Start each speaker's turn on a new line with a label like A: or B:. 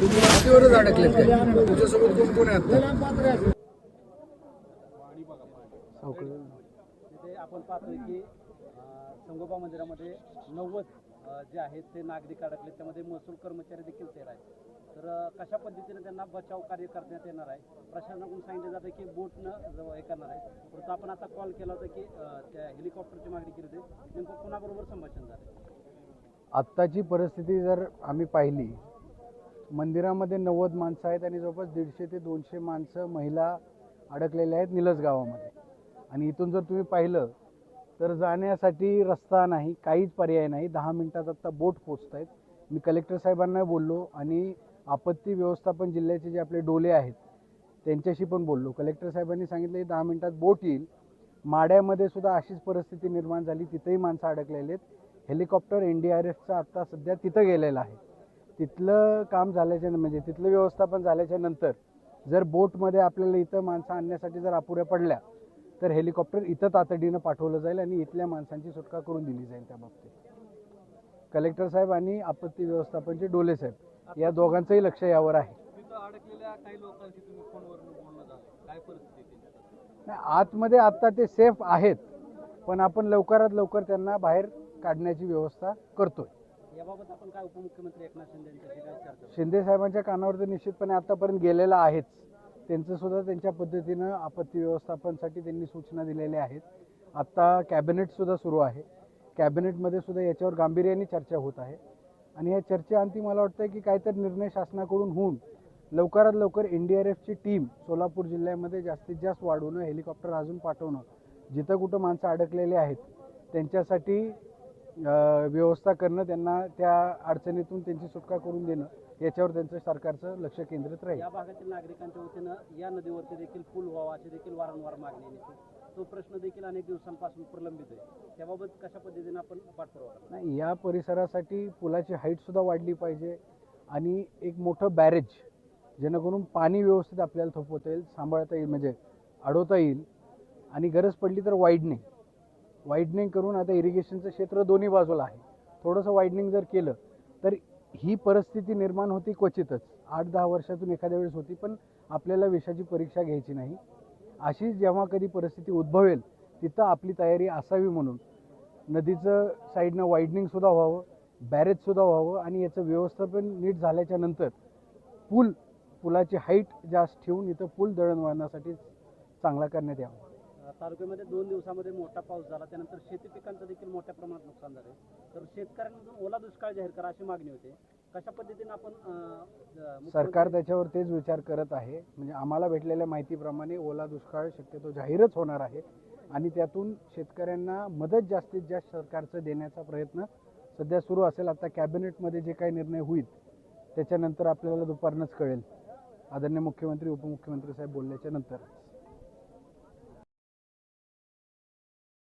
A: तुम्ही रस्त्यावरच अडकलेत काय? कोण कोण आहे आता?
B: तिथे आपण पाहतोय की अं, संगोबा मंदिरामध्ये नव्वद जे आहेत ते नागरिक अडकले त्यामध्ये महसूल कर्मचारी देखील तेर आहेत. तर कशा पद्धतीने त्यांना बचाव कार्य करण्यात येणार आहे? प्रशासनाकडून सांगितलं जातं की बोटनं जवळ हे करणार आहे. परंतु आपण आता कॉल केला होता की त्या हेलिकॉप्टरची मागणी केली होती. नेमकं कुणाबरोबर संभाषण झालं
C: आत्ताची परिस्थिती जर आम्ही पाहिली मंदिरामध्ये नव्वद माणसं आहेत आणि जवळपास दीडशे ते दोनशे माणसं महिला अडकलेल्या आहेत निलज गावामध्ये. आणि इथून जर तुम्ही पाहिलं तर जाण्यासाठी रस्ता नाही काहीच पर्याय नाही. दहा मिनटात आत्ता बोट पोचत आहेत मी कलेक्टर साहेबांना बोललो आणि आपत्ती व्यवस्थापन जिल्ह्याचे जे आपले डोले आहेत त्यांच्याशी पण बोललो. कलेक्टर साहेबांनी सांगितलं की दहा मिनटात बोट येईल. माड्यामध्ये सुद्धा अशीच परिस्थिती निर्माण झाली. तिथेही माणसं अडकलेली आहेत. हेलिकॉप्टर एन डी आर एफचा आत्ता सध्या तिथं गेलेला आहे. तिथलं काम झाल्याच्या म्हणजे तिथलं व्यवस्थापन झाल्याच्यानंतर जर बोटमध्ये आपल्याला इथं माणसं आणण्यासाठी जर अपुऱ्या पडल्या तर हेलिकॉप्टर इथं तातडीनं पाठवलं जाईल आणि इथल्या माणसांची सुटका करून दिली जाईल त्या बाबतीत. कलेक्टर साहेब आणि आपत्ती व्यवस्थापनचे डोले साहेब या दोघांचंही लक्ष यावर आहे. नाही आतमध्ये आत्ता ते सेफ आहेत पण आपण लवकरात लवकर त्यांना बाहेर काढण्याची व्यवस्था करतोय.
B: याबाबत आपण काय उपमुख्यमंत्री एकनाथ शिंदे यांच्याशी काय चर्चा
C: शिंदे साहेबांच्या कानावर तर निश्चितपणे आतापर्यंत गेलेला आहेच. त्यांचं सुद्धा त्यांच्या पद्धतीनं आपत्ती व्यवस्थापनसाठी त्यांनी सूचना दिलेल्या आहेत. आत्ता कॅबिनेटसुद्धा सुरू आहे. कॅबिनेटमध्ये सुद्धा याच्यावर गांभीर्याने चर्चा होत आहे. आणि या चर्चेअंती मला वाटतं की काहीतरी निर्णय शासनाकडून होऊन लवकरात लवकर एन डी आर एफची टीम सोलापूर जिल्ह्यामध्ये जास्तीत जास्त वाढवणं हेलिकॉप्टर अजून पाठवणं जिथं कुठं माणसं अडकलेली आहेत त्यांच्यासाठी व्यवस्था करणं त्यांना त्या अडचणीतून त्यांची सुटका करून देणं याच्यावर त्यांचं सरकारचं लक्ष केंद्रित राहील
B: या भागातील नागरिकांच्या वतीनं या नदीवरती देखील पूल व्हावा अशी देखील वारंवार मागणी. तो प्रश्न देखील अनेक दिवसांपासून प्रलंबित आहे त्याबाबत कशा पद्धतीने आपण पाठपुरावा?
C: नाही या परिसरासाठी पुलाची हाईट सुद्धा वाढली पाहिजे आणि एक मोठं बॅरेज जेणेकरून पाणी व्यवस्थित आपल्याला थोपवता येईल सांभाळता येईल म्हणजे अडवता येईल आणि गरज पडली तर वाईडनिंग वाईडनिंग करून आता इरिगेशनचं क्षेत्र दोन्ही बाजूला आहे. थोडंसं वाईडनिंग जर केलं तर ही परिस्थिती निर्माण होती क्वचितच. आठ दहा वर्षातून एखाद्या वेळेस होती पण आपल्याला विषाची परीक्षा घ्यायची नाही. अशी जेव्हा कधी परिस्थिती उद्भवेल तिथं आपली तयारी असावी म्हणून. नदीचं साईडनं वाईडनिंगसुद्धा व्हावं बॅरेजसुद्धा व्हावं आणि याचं व्यवस्थापन नीट झाल्याच्यानंतर पूल पुलाची हाईट जास्त ठेवून इथं पूल दळणवळणासाठी चांगला करण्यात यावा.
B: तालुक्यामध्ये दोन दिवसामध्ये मोठा पाऊस झाला. त्यानंतर शेती पिकांचं देखील मोठ्या प्रमाणात नुकसान झालं. तर शेतकऱ्यांमधून ओला दुष्काळ जाहीर करा अशी मागणी होते. कशा पद्धतीने आपण
C: सरकार त्याच्यावर तेच विचार करत आहे. म्हणजे आम्हाला भेटलेल्या माहितीप्रमाणे ओला दुष्काळ शक्यतो जाहीरच होणार आहे. आणि त्यातून शेतकऱ्यांना मदत जास्तीत जास्त सरकारचं देण्याचा प्रयत्न सध्या सुरू असेल. आता कॅबिनेटमध्ये जे काही निर्णय होईल त्याच्यानंतर आपल्याला दुपारनंच कळेल. आदरणीय मुख्यमंत्री उपमुख्यमंत्री साहेब बोलल्याच्या नंतर.